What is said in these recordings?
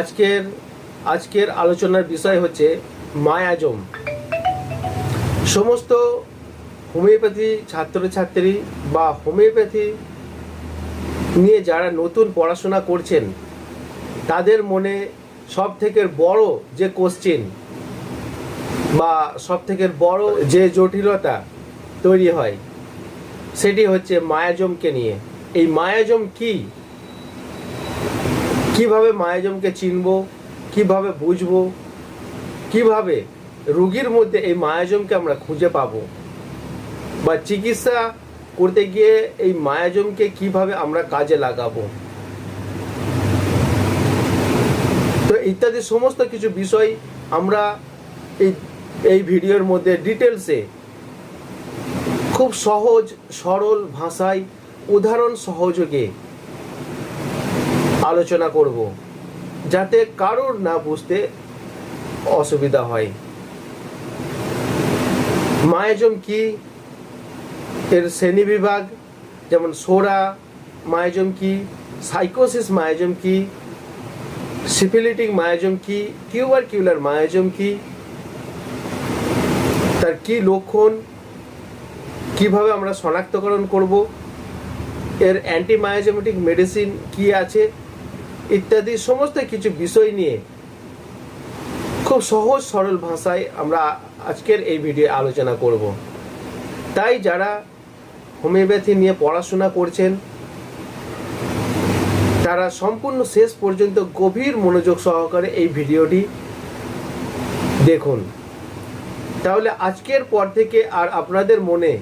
আজকের আজকের আলোচনার বিষয় হচ্ছে মায়াজম। সমস্ত হোমিওপ্যাথি ছাত্রছাত্রী বা হোমিওপ্যাথি নিয়ে যারা নতুন পড়াশোনা করছেন, তাদের মনে সব থেকে বড় যে কোশ্চেন বা সব থেকে বড় যে জটিলতা তৈরি হয়, সেটি হচ্ছে মায়াজমকে নিয়ে। এই মায়াজম কি? কীভাবে মায়াজমকে চিনব? কীভাবে বুঝব? কীভাবে রুগীর মধ্যে এই মায়াজমকে আমরা খুঁজে পাবো? বা চিকিৎসা করতে গিয়ে এই মায়াজমকে কীভাবে আমরা কাজে লাগাবো? তো ইত্যাদি সমস্ত কিছু বিষয় আমরা এই এই ভিডিওর মধ্যে ডিটেলসে খুব সহজ, সরল ভাষায়, উদাহরণ সহযোগে আলোচনা করব, যাতে কারোর না বুঝতে অসুবিধা হয়। মায়াজম কি? এর শ্রেণি বিভাগ, যেমন সোরা মায়াজম কি, সাইকোসিস মায়াজম কি, সিফিলিটিক মায়াজম কি টিউবার কিউলার মায়াজম কি, তার কি লক্ষণ, কীভাবে আমরা শনাক্তকরণ করব, এর অ্যান্টিমায়োজেমেটিক মেডিসিন কি আছে ইত্যাদি সমস্ত কিছু বিষয় নিয়ে খুব সহজ, সরল ভাষায় আমরা আজকের এই ভিডিও আলোচনা করব। তাই যারা হোমিওপ্যাথি নিয়ে পড়াশোনা করছেন, তারা সম্পূর্ণ শেষ পর্যন্ত গভীর মনোযোগ সহকারে এই ভিডিওটি দেখুন। তাহলে আজকের পর থেকে আর আপনাদের মনে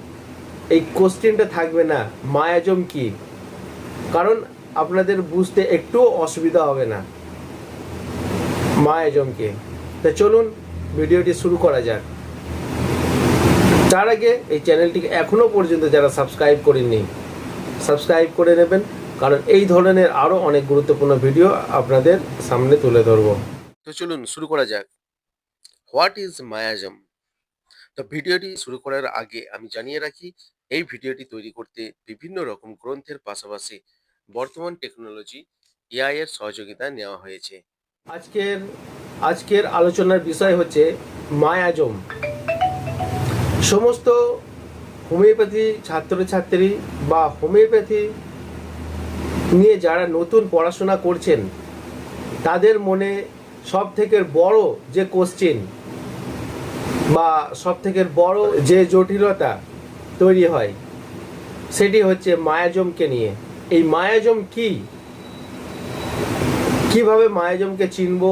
এই কোশ্চেনটা থাকবে না, মায়াজম কি? কারণ আপনাদের বুঝতে একটুও অসুবিধা হবে না। মায়াজমকে তা চলুন, ভিডিওটি শুরু করা যাক। তার আগে এই চ্যানেলটিকে এখনও পর্যন্ত যারা সাবস্ক্রাইব করেননি, সাবস্ক্রাইব করে নেবেন, কারণ এই ধরনের আরও অনেক গুরুত্বপূর্ণ ভিডিও আপনাদের সামনে তুলে ধরবো। তো চলুন, শুরু করা যাক। What is miasm? তো ভিডিওটি শুরু করার আগে আমি জানিয়ে রাখি, এই ভিডিওটি তৈরি করতে বিভিন্ন রকম গ্রন্থের পাশাপাশি বর্তমান টেকনোলজি এআই এর সহযোগিতা নেওয়া হয়েছে। আজকের আজকের আলোচনার বিষয় হচ্ছে মায়াজম। সমস্ত হোমিওপ্যাথি ছাত্রছাত্রী বা হোমিওপ্যাথি নিয়ে যারা নতুন পড়াশোনা করছেন, তাদের মনে সব থেকে বড় যে কোশ্চেন বা সব থেকে বড় যে জটিলতা তৈরি হয়, সেটি হচ্ছে মায়াজমকে নিয়ে। এই মায়াজম কি? কীভাবে মায়াজমকে চিনব?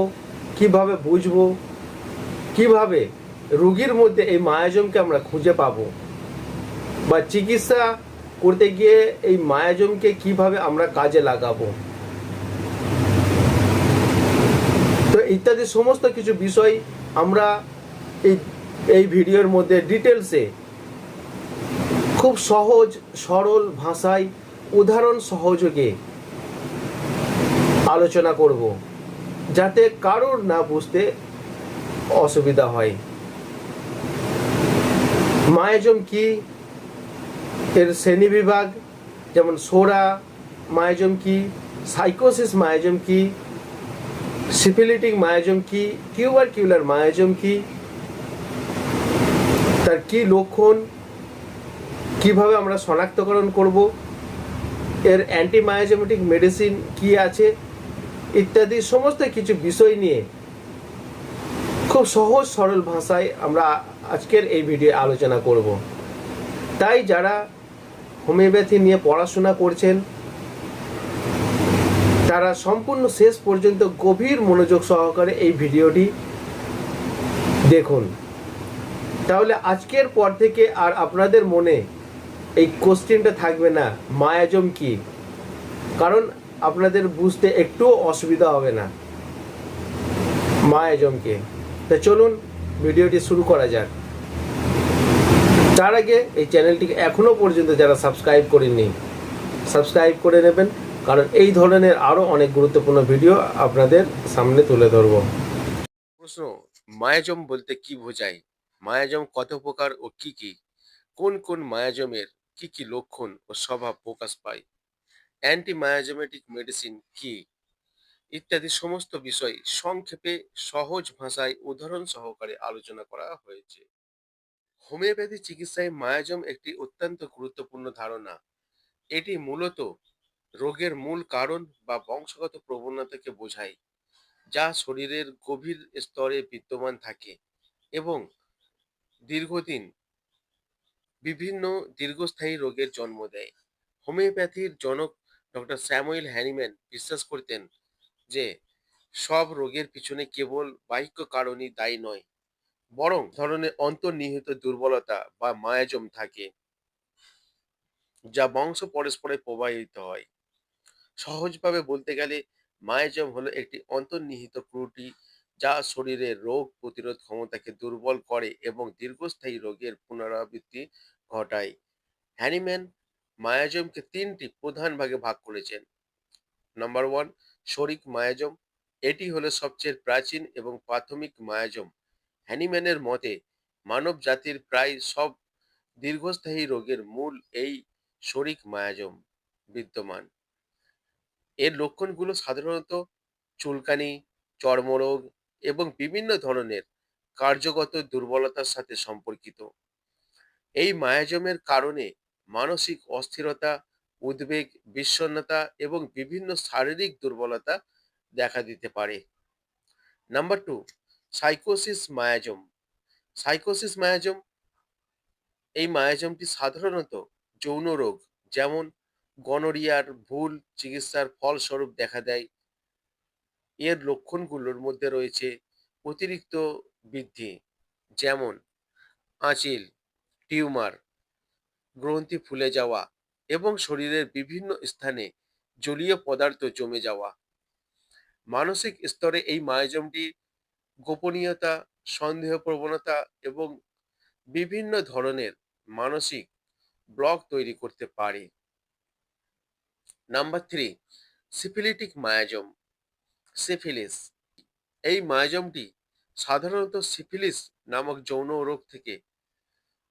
কীভাবে বুঝব? কীভাবে রুগীর মধ্যে এই মায়াজমকে আমরা খুঁজে পাবো? বা চিকিৎসা করতে গিয়ে এই মায়াজমকে কীভাবে আমরা কাজে লাগাবো? তো ইত্যাদি সমস্ত কিছু বিষয় আমরা এই এই ভিডিওর মধ্যে ডিটেলসে খুব সহজ, সরল ভাষায় উদাহরণ সহযোগে আলোচনা করব, যাতে কারোর না বুঝতে অসুবিধা হয়। মায়াজম কি? এর শ্রেণি বিভাগ, যেমন সোরা, মায়াজম কি? সাইকোসিস মায়াজম কি? সিফিলিটিক মায়াজম কি? টিউবার কিউলার মায়াজম কি? তার কি লক্ষণ? কীভাবে আমরা শনাক্তকরণ করব? এর অ্যান্টিমায়োজেমেটিক মেডিসিন কি আছে, ইত্যাদি সমস্ত কিছু বিষয় নিয়ে খুব সহজ সরল ভাষায় আমরা আজকের এই ভিডিও আলোচনা করব। তাই যারা হোমিওপ্যাথি নিয়ে পড়াশোনা করছেন, তারা সম্পূর্ণ শেষ পর্যন্ত গভীর মনোযোগ সহকারে এই ভিডিওটি দেখুন। তাহলে আজকের পর থেকে আর আপনাদের মনে এই কোশ্চেনটা থাকবে না, মায়াজম কি? কারণ আপনাদের বুঝতে একটুও অসুবিধা হবে না। মায়াজমকে তা চলুন, ভিডিওটি শুরু করা যাক। তার আগে এই চ্যানেলটিকে এখনও পর্যন্ত যারা সাবস্ক্রাইব করেননি সাবস্ক্রাইব করে নেবেন, কারণ এই ধরনের আরও অনেক গুরুত্বপূর্ণ ভিডিও আপনাদের সামনে তুলে ধরবো। প্রশ্ন, মায়াজম বলতে কি বোঝায়? মায়াজম কত প্রকার ও কি কি? কোন কোন মায়াজমের কি কি লক্ষণ ও স্বভাব প্রকাশ পায়? অ্যান্টি মায়াজমেটিক মেডিসিন কি? ইত্যাদি সমস্ত বিষয় সংক্ষেপে সহজ ভাষায় উদাহরণ সহকারে আলোচনা করা হয়েছে। হোমিওপ্যাথি চিকিৎসায় মায়াজম একটি অত্যন্ত গুরুত্বপূর্ণ ধারণা। এটি মূলত রোগের মূল কারণ বা বংশগত প্রবণতাকে বোঝায়, যা শরীরের গভীর স্তরে বিদ্যমান থাকে এবং দীর্ঘদিন বিভিন্ন দীর্ঘস্থায়ী রোগের জন্ম দেয়। হোমিওপ্যাথির জনক ডক্টর স্যামুয়েল হ্যানিম্যান বিশ্বাস করতেন যে, সব রোগের পিছনে কেবল বাহ্য কারণই দায়ী নয়, বরং ধরনের অন্তর্নিহিত দুর্বলতা বা মায়াজম থাকে, যা বংশ পরস্পরে প্রবাহিত হয়। সহজভাবে বলতে গেলে, মায়াজম হলো একটি অন্তর্নিহিত ত্রুটি যা শরীরের রোগ প্রতিরোধ ক্ষমতাকে দুর্বল করে এবং দীর্ঘস্থায়ী রোগের পুনরাবৃত্তি ঘটায়। হ্যানিম্যান মায়াজমকে তিনটি প্রধান ভাগে ভাগ করেছেন। Number one, psoric miasm. এটি হলো সবচেয়ে প্রাচীন এবং প্রাথমিক মায়াজম। হ্যানিম্যানের মতে, মানব জাতির প্রায় সব দীর্ঘস্থায়ী রোগের মূল এই শরিক মায়াজম বিদ্যমান। এর লক্ষণগুলো সাধারণত চুলকানি, চর্মরোগ এবং বিভিন্ন ধরনের কার্যগত দুর্বলতার সাথে সম্পর্কিত। এই মায়াজমের কারণে মানসিক অস্থিরতা, উদ্বেগ, বিষণ্ণতা এবং বিভিন্ন শারীরিক দুর্বলতা দেখা দিতে পারে। Number two, sycosis miasm. Sycosis miasm, এই মায়াজমটি সাধারণত যৌন রোগ, যেমন গনোরিয়ার ভুল চিকিৎসার ফলস্বরূপ দেখা দেয় এর লক্ষণগুলোর মধ্যে রয়েছে অতিরিক্ত বৃদ্ধি, যেমন আঁচিল টিউমার, গ্রন্থি ফুলে যাওয়া এবং শরীরের বিভিন্ন স্থানে জলীয় পদার্থ জমে যাওয়া। মানসিক স্তরে এই মায়োজমটি গোপনীয়তা, সন্দেহ প্রবণতা এবং বিভিন্ন ধরনের মানসিক ব্লক তৈরি করতে পারে। Number three, syphilitic miasm. Syphilis. এই মায়াজমটি সাধারণত সিফিলিস নামক যৌন রোগ থেকে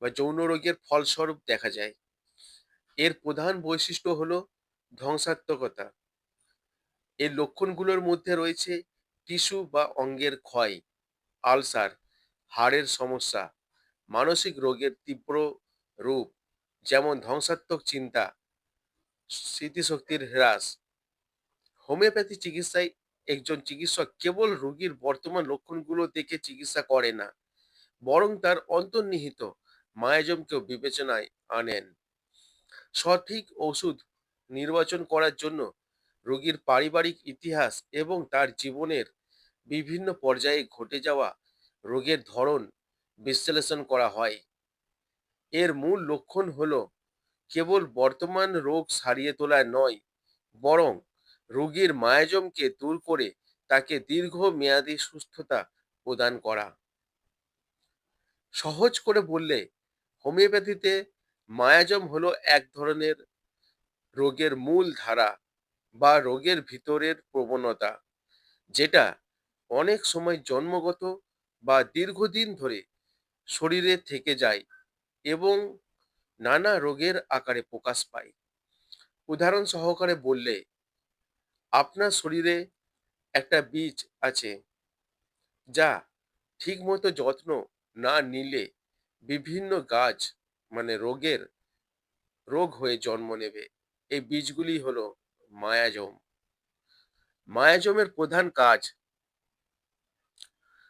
বা যৌন রোগের ফলস্বরূপ দেখা যায়। এর প্রধান বৈশিষ্ট্য হল ধ্বংসাত্মকতা। এর লক্ষণগুলোর মধ্যে রয়েছে টিস্যু বা অঙ্গের ক্ষয়, আলসার, হাড়ের সমস্যা, মানসিক রোগের তীব্র রূপ, যেমন ধ্বংসাত্মক চিন্তা, স্মৃতিশক্তির হ্রাস, হোমিওপ্যাথি চিকিৎসায় একজন চিকিৎসক কেবল রোগীর বর্তমান লক্ষণগুলো দেখে চিকিৎসা করে না, বরং তার অন্তর্নিহিত মায়াজমকেও বিবেচনায় আনেন। সঠিক ওষুধ নির্বাচন করার জন্য রোগীর পারিবারিক ইতিহাস এবং তার জীবনের বিভিন্ন পর্যায়ে ঘটে যাওয়া রোগের ধরন বিশ্লেষণ করা হয়। এর মূল লক্ষণ হল, কেবল বর্তমান রোগ সারিয়ে তোলা নয়, বরং রোগীর মায়াজমকে দূর করে তাকে দীর্ঘমেয়াদী সুস্থতা প্রদান করা। সহজ করে বললে, হোমিওপ্যাথিতে মায়াজম হলো এক ধরনের রোগের মূল ধারা বা রোগের ভিতরের প্রবণতা, যেটা অনেক সময় জন্মগত বা দীর্ঘদিন ধরে শরীরে থেকে যায় এবং নানা রোগের আকারে প্রকাশ পায়। উদাহরণ সহকারে বললে আপনার শরীরে একটা বীজ আছে যা ঠিকমতো যত্ন না নিলে বিভিন্ন গাছ মানে রোগের রোগ হয়ে জন্ম নেবে। এই বীজগুলি হলো মায়াজম। মায়াজমের প্রধান কাজ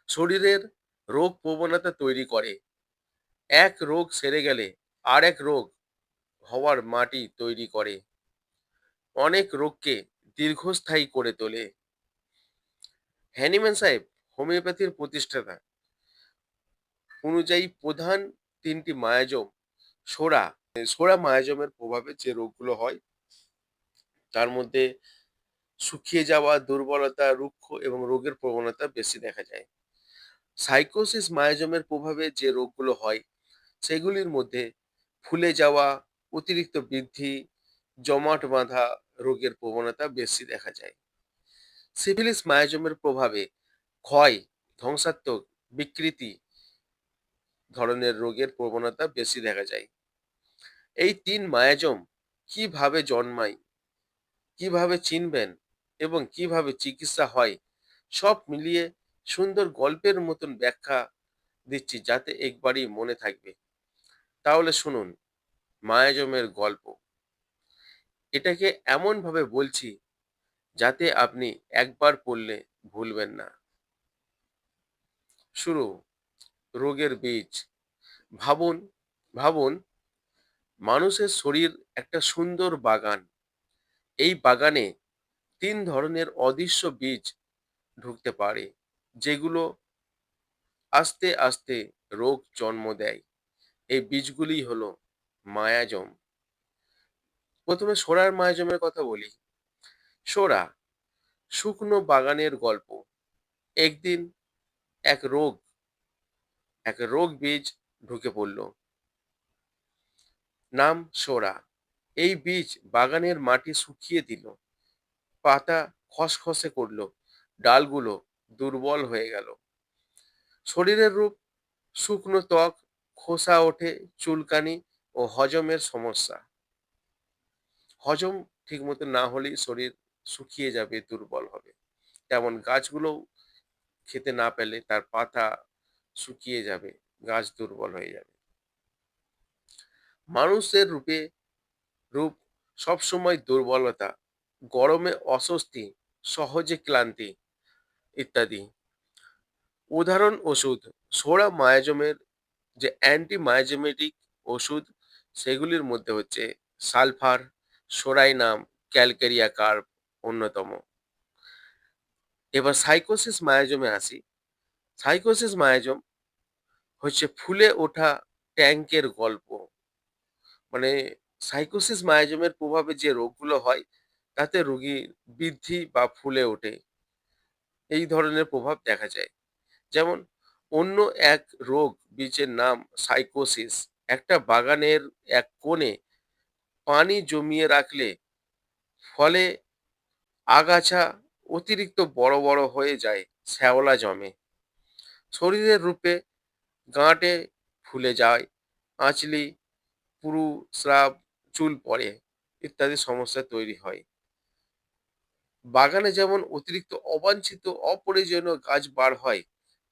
শরীরের রোগ প্রবণতা তৈরি করে। এক রোগ সেরে গেলে আর এক রোগ হওয়ার মাটি তৈরি করে। অনেক রোগকে দীর্ঘস্থায়ী করে তোলে। হ্যানিম্যান সাহেব, হোমিওপ্যাথির প্রতিষ্ঠাতা। অনুযায়ী প্রধান তিনটি মায়াজম, সোরা সোরা মায়াজমের প্রভাবে যে রোগগুলো হয়, তার মধ্যে শুকিয়ে যাওয়া, দুর্বলতা, রুক্ষ এবং রোগের প্রবণতা বেশি দেখা যায়। সাইকোসিস মায়াজমের প্রভাবে যে রোগগুলো হয়, সেগুলির মধ্যে ফুলে যাওয়া, অতিরিক্ত বৃদ্ধি, জমাট বাঁধা রোগের প্রবণতা বেশি দেখা যায়। সিফিলিস মায়াজমের প্রভাবে ক্ষয়, ধ্বংসাত্মক, বিকৃতি ধরনের রোগের প্রবণতা বেশি দেখা যায়। এই তিন মায়াজম কীভাবে জন্মায়, কীভাবে চিনবেন এবং কীভাবে চিকিৎসা হয়, সব মিলিয়ে সুন্দর গল্পের মতন ব্যাখ্যা দিচ্ছি যাতে একবারই মনে থাকবে। তাহলে শুনুন, মায়াজমের গল্প। এটাকে এমনভাবে বলছি যাতে আপনি একবার পড়লে ভুলবেন না। শুরু। রোগের বীজ। ভাবুন ভাবুন, মানুষের শরীর একটা সুন্দর বাগান। এই বাগানে তিন ধরনের অদৃশ্য বীজ ঢুকতে পারে, যেগুলো আস্তে আস্তে রোগ জন্ম দেয়। এই বীজগুলি হলো মায়াজম। প্রথমে সোরার মায়াজমের কথা বলি। সোরা শুকনো বাগানের গল্প। একদিন এক রোগ এক রোগ বীজ ঢুকে পড়ল। নাম সোরা এই বীজ বাগানের মাটি শুকিয়ে দিল। পাতা খসখসে করল। ডালগুলো দুর্বল হয়ে গেল। শরীরের রূপ, শুকনো ত্বক, খোসা ওঠে, চুলকানি ও হজমের সমস্যা। হজম ঠিকমতো না হলেই শরীর শুকিয়ে যাবে, দুর্বল হবে। তেমন গাছগুলোও খেতে না পেলে তার পাতা শুকিয়ে যাবে, গাছ দুর্বল হয়ে যাবে। মানুষের রূপে, রূপ সবসময় দুর্বলতা, গরমে অস্বস্তি, সহজে ক্লান্তি ইত্যাদি। উদাহরণ ওষুধ, সোড়া মায়াজমের যে অ্যান্টি মায়াজমেটিক ওষুধ, সেগুলির মধ্যে হচ্ছে সালফার সোরাইনাম ক্যালকেরিয়া কার্ব অন্যতম। এবার সাইকোসিস মায়াজমে আসি। সাইকোসিস মায়াজম হচ্ছে ফুলে ওঠা ট্যাঙ্কের গল্প। মানে সাইকোসিস মায়াজমের প্রভাবে যে রোগগুলো হয়, তাতে রোগী বৃদ্ধি বা ফুলে ওঠে। এই ধরনের প্রভাব দেখা যায়। যেমন, অন্য এক রোগ বীজের নাম সাইকোসিস। একটা বাগানের এক কোণে পানি জমিয়ে রাখলে ফলে আগাছা অতিরিক্ত বড় বড় হয়ে যায়, শ্যাওলা জমে। শরীরের রূপে গাঁটে ফুলে যায়, আঁচলি, পুরু, স্রাব, চুল পড়ে ইত্যাদি সমস্যা তৈরি হয়। বাগানে যেমন অতিরিক্ত অবাঞ্ছিত অপরিজনীয় গাছ বার হয়,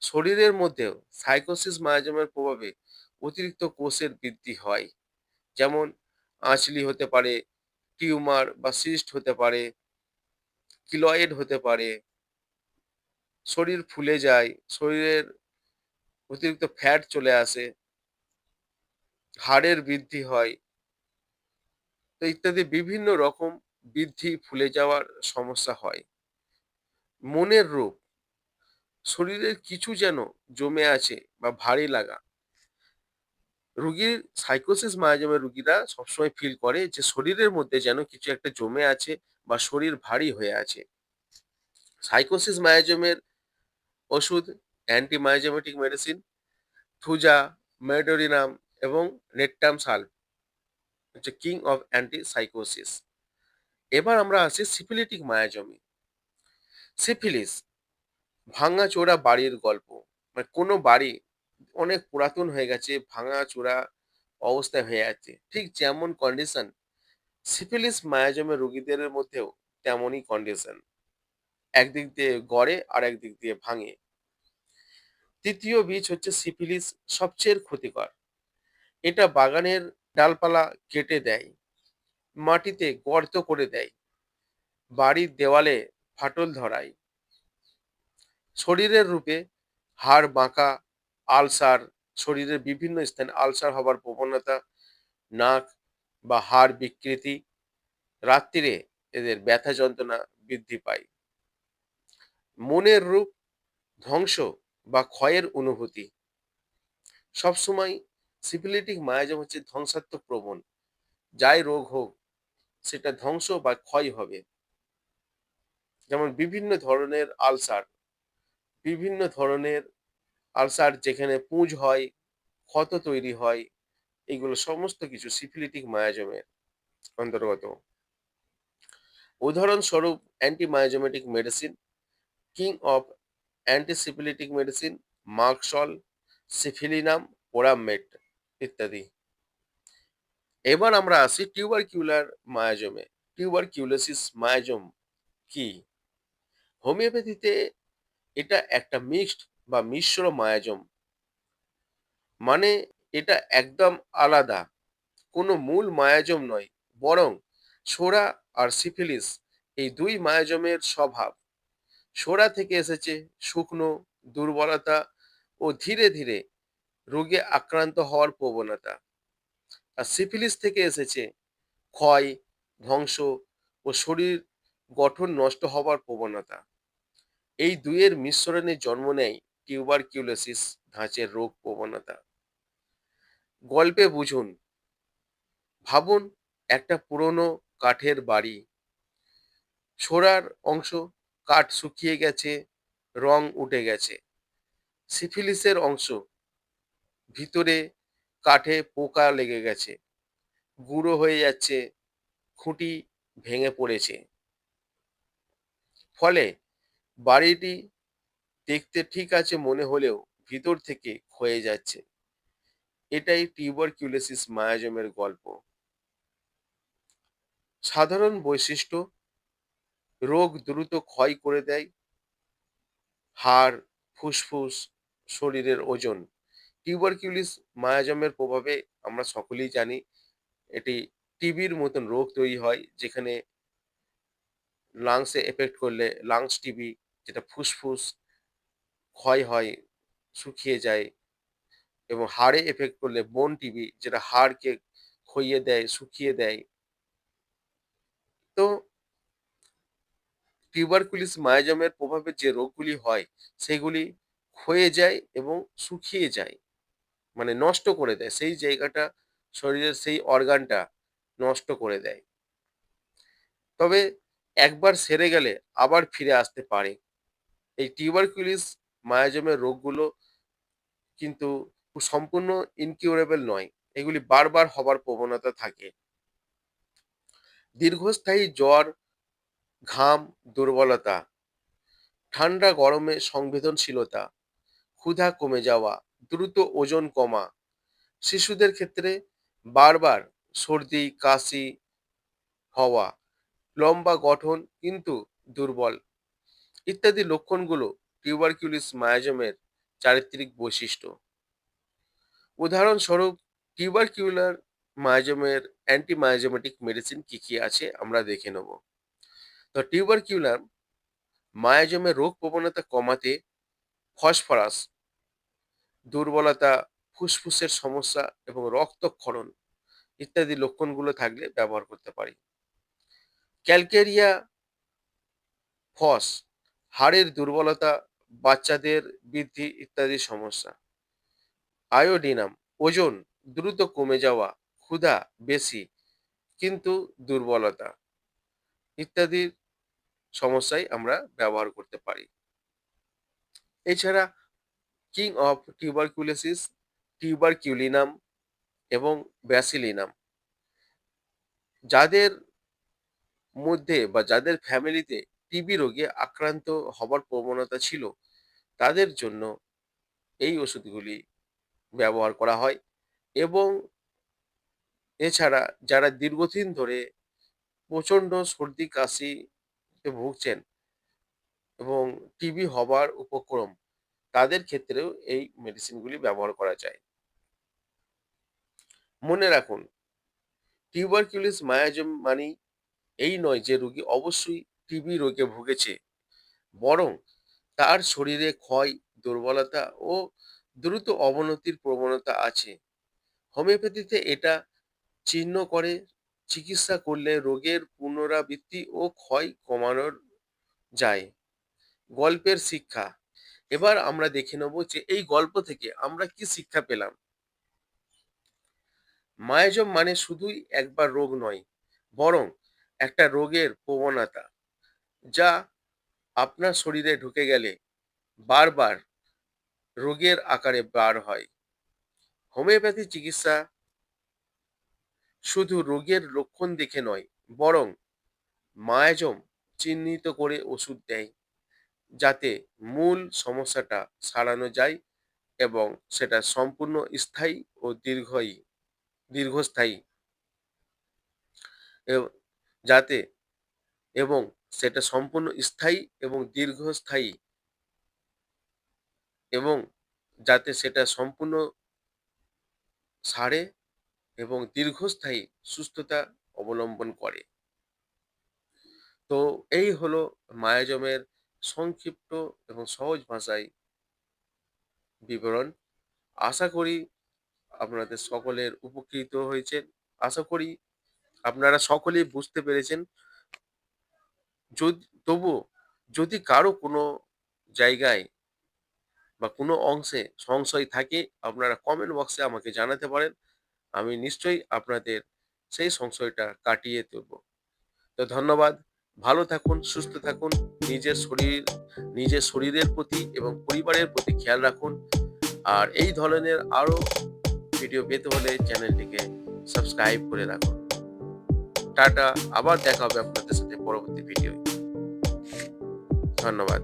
শরীরের মধ্যেও সাইকোসিস মায়াজমের প্রভাবে অতিরিক্ত কোষের বৃদ্ধি হয়। যেমন আঁচলি হতে পারে, টিউমার বা সিস্ট হতে পারে, কিলয়েড হতে পারে, শরীর ফুলে যায়, শরীরের অতিরিক্ত ফ্যাট চলে আসে, হাড়ের বৃদ্ধি হয়, তো ইত্যাদি বিভিন্ন রকম বৃদ্ধি ফুলে যাওয়ার সমস্যা হয়। মনের রূপ শরীরের কিছু যেন জমে আছে বা ভারী লাগা রুগীর সাইকোসিস মায়াজমের রুগীরা সবসময় ফিল করে যে শরীরের মধ্যে যেন কিছু একটা জমে আছে বা শরীর ভারী হয়ে আছে। সাইকোসিস মায়াজমের ওষুধ anti miasmatic medicine thuja medorrhinum এবং নেটটাম সাল্ভ হচ্ছে কিং অফ অ্যান্টি সাইকোসিস এবার আমরা আসি সিফিলিটিক মায়াজমি সিফিলিস ভাঙা চোরা বাড়ির গল্প। মানে কোনো বাড়ি অনেক পুরাতন হয়ে গেছে ভাঙা চোরা অবস্থায় হয়ে আছে। ঠিক যেমন কন্ডিশন সিফিলিস মায়াজমের রোগীদের মধ্যেও তেমনই কন্ডিশন একদিক দিয়ে গড়ে আর একদিক দিয়ে ভাঙে। তৃতীয় বীজ হচ্ছে সিফিলিস সবচেয়ে ক্ষতিকর। এটা বাগানের ডালপালা কেটে দেয়, মাটিতে গর্ত করে দেয়, বাড়ির দেওয়ালে ফাটল ধরায়। শরীরের রূপে হাড় বাঁকা আলসার, শরীরের বিভিন্ন স্থানে আলসার হবার প্রবণতা, নাক বা হাড় বিকৃতি, রাত্রিরে এদের ব্যথা যন্ত্রণা বৃদ্ধি পায়। মনের রূপ ধ্বংস বা ক্ষয়ের অনুভূতি। সবসময় সিফিলিটিক মায়াজম হচ্ছে ধ্বংসাত্মক প্রবণ। যাই রোগ হোক, সেটা ধ্বংস বা ক্ষয় হবে। যেমন বিভিন্ন ধরনের আলসার, বিভিন্ন ধরনের আলসার যেখানে পুঁজ হয়, ক্ষত তৈরি হয়, এগুলো সমস্ত কিছু সিফিলিটিক মায়াজমের অন্তর্গত। উদাহরণস্বরূপ antimiasmatic medicine king of antisyphilitic medicine Merc sol syphilinum পোরামেট ইত্যাদি। এবার আমরা আসি টিউবারকিউলার মায়াজমে। টিউবারকিউলোসিস মায়াজম কি? হোমিওপ্যাথিতে এটা একটা মিক্সড বা মিশ্র মায়াজম। মানে এটা একদম আলাদা। কোনো মূল মায়াজম নয়, বরং সোরা আর সিফিলিস এই দুই মায়াজমের স্বভাব। সোরা থেকে এসেছে শুকনো, দুর্বলতা ও ধীরে ধীরে রোগে আক্রান্ত হওয়ার প্রবণতা। আর সিফিলিস থেকে এসেছে ক্ষয়, ধ্বংস ও শরীর গঠন নষ্ট হওয়ার প্রবণতা। এই দুইয়ের মিশ্রণে জন্ম নেয় টিউবারকিউলোসিস ধাঁচের রোগ প্রবণতা। গল্পে বুঝুন, ভাবুন একটা পুরনো কাঠের বাড়ি। সোরার অংশ কাঠ শুকিয়ে গেছে, রং উঠে গেছে। সিফিলিসের অংশ ভিতরে কাঠে পোকা লেগে গেছে। গুঁড়ো হয়ে যাচ্ছে, খুঁটি ভেঙে পড়েছে। ফলে বাড়িটি দেখতে ঠিক আছে মনে হলেও ভিতর থেকে ক্ষয়ে যাচ্ছে। এটাই টিউবারকিউলোসিস মায়াজমের গল্প। সাধারণ বৈশিষ্ট্য, রোগ দ্রুত ক্ষয় করে দেয়। হাড়, ফুসফুস, শরীরের ওজন। টিউবারকিউলিস মায়াজমের প্রভাবে আমরা সকলেই জানি এটি টিবির মতন রোগ তৈরি হয়, যেখানে লাংসে এফেক্ট করলে লাংস টিবি যেটা ফুসফুস ক্ষয় হয়, শুকিয়ে যায় এবং হাড়ে এফেক্ট করলে বোন টিবি যেটা হাড়কে ক্ষইয়ে দেয়, শুকিয়ে দেয়। তো টিউবারকুলিস মায়াজমের প্রভাবে যে রোগগুলি হয়, সেগুলি ক্ষয়ে যায় এবং শুকিয়ে যায় মানে নষ্ট করে দেয়। সেই জায়গাটা, শরীরের সেই অর্গানটা নষ্ট করে দেয়। তবে একবার সেরে গেলে আবার ফিরে আসতে পারে। এই টিউবারকুলিস মায়াজমের রোগগুলো কিন্তু সম্পূর্ণ ইনকিউরেবল নয়। এগুলি বারবার হবার প্রবণতা থাকে। দীর্ঘস্থায়ী জ্বর, ঘাম, দুর্বলতা, ঠান্ডা গরমে সংবেদনশীলতা, ক্ষুধা কমে যাওয়া, দ্রুত ওজন কমা, শিশুদের ক্ষেত্রে বারবার সর্দি, কাশি হওয়া, লম্বা গঠন কিন্তু দুর্বল ইত্যাদি লক্ষণগুলো টিউবারকিউলিস মায়াজমের চারিত্রিক বৈশিষ্ট্য। উদাহরণস্বরূপ টিউবারকিউলার মায়াজমের অ্যান্টিমায়াজমেটিক মেডিসিন কি কি আছে আমরা দেখে নেব। তো টিউবারকিউলার মায়াজমের রোগ প্রবণতা কমাতে ফসফরাস দুর্বলতা, ফুসফুসের সমস্যা এবং রক্তক্ষরণ ইত্যাদি লক্ষণগুলো থাকলে ব্যবহার করতে পারি। ক্যালকেরিয়া ফস হাড়ের দুর্বলতা বাচ্চাদের বৃদ্ধি ইত্যাদি সমস্যা। আয়োডিনাম, ওজন দ্রুত কমে যাওয়া, ক্ষুধা বেশি কিন্তু দুর্বলতা ইত্যাদির সমস্যায় আমরা ব্যবহার করতে পারি। এছাড়া কিং অফ টিউবারকুলোসিস, টিউবারকিউলিনাম এবং ব্যাসিলিনাম যাদের মধ্যে বা যাদের ফ্যামিলিতে টিবি রোগে আক্রান্ত হবার প্রবণতা ছিল, তাদের জন্য এই ওষুধগুলি ব্যবহার করা হয় এবং এছাড়া যারা দীর্ঘদিন ধরে প্রচণ্ড সর্দি কাশিতে ভুগছেন এবং টিবি হবার উপক্রম, তাদের ক্ষেত্রেও এই মেডিসিনগুলি ব্যবহার করা যায়। মনে রাখুন টিউবারকিউলিস মায়াজম মানেই এই নয় যে রুগী অবশ্যই টিবি রোগে ভুগেছে। বরং তার শরীরে ক্ষয়, দুর্বলতা ও দ্রুত অবনতির প্রবণতা আছে। হোমিওপ্যাথিতে এটা চিহ্ন করে চিকিৎসা করলে রোগের পুনরাবৃত্তি ও ক্ষয় কমানোর যায়। গল্পের শিক্ষা। এবার আমরা দেখে নেব যে এই গল্প থেকে আমরা কি শিক্ষা পেলাম। মায়াজম মানে শুধুই একবার রোগ নয়, বরং একটা রোগের প্রবণতা। যা আপনার শরীরে ঢুকে গেলে বারবার রোগের আকারে বার হয়। হোমিওপ্যাথি চিকিৎসা শুধু রোগের লক্ষণ দেখে নয়, বরং মায়াজম চিহ্নিত করে ওষুধ দেয়, যাতে মূল সমস্যাটা সারানো যায় এবং সেটা সম্পূর্ণ স্থায়ী ও দীর্ঘই, দীর্ঘস্থায়ী। যাতে এবং সেটা সম্পূর্ণ স্থায়ী এবং দীর্ঘস্থায়ী। এবং যাতে সেটা সম্পূর্ণ সারে এবং দীর্ঘস্থায়ী সুস্থতা অবলম্বন করে। তো এই হলো মায়াজমের সংক্ষিপ্ত এবং সহজ ভাষায় বিবরণ। আশা করি আপনাদের সকলের উপকৃত হয়েছেন। আশা করি আপনারা সকলেই বুঝতে পেরেছেন যদি, তবুও যদি কারও কোনো জায়গায় বা কোনো অংশে সংশয় থাকে, আপনারা কমেন্ট বক্সে আমাকে জানাতে পারেন। আমি নিশ্চয়ই আপনাদের সেই সংশয়টা কাটিয়ে দেব তো ধন্যবাদ। ভালো থাকুন, সুস্থ থাকুন, নিজের শরীর, নিজের শরীরের প্রতি এবং পরিবারের প্রতি খেয়াল রাখুন। আর এই ধরনের আরও ভিডিও পেতে হলে চ্যানেলটিকে সাবস্ক্রাইব করে রাখুন। টাটা আবার দেখা হবে আপনাদের সাথে পরবর্তী ভিডিও ধন্যবাদ।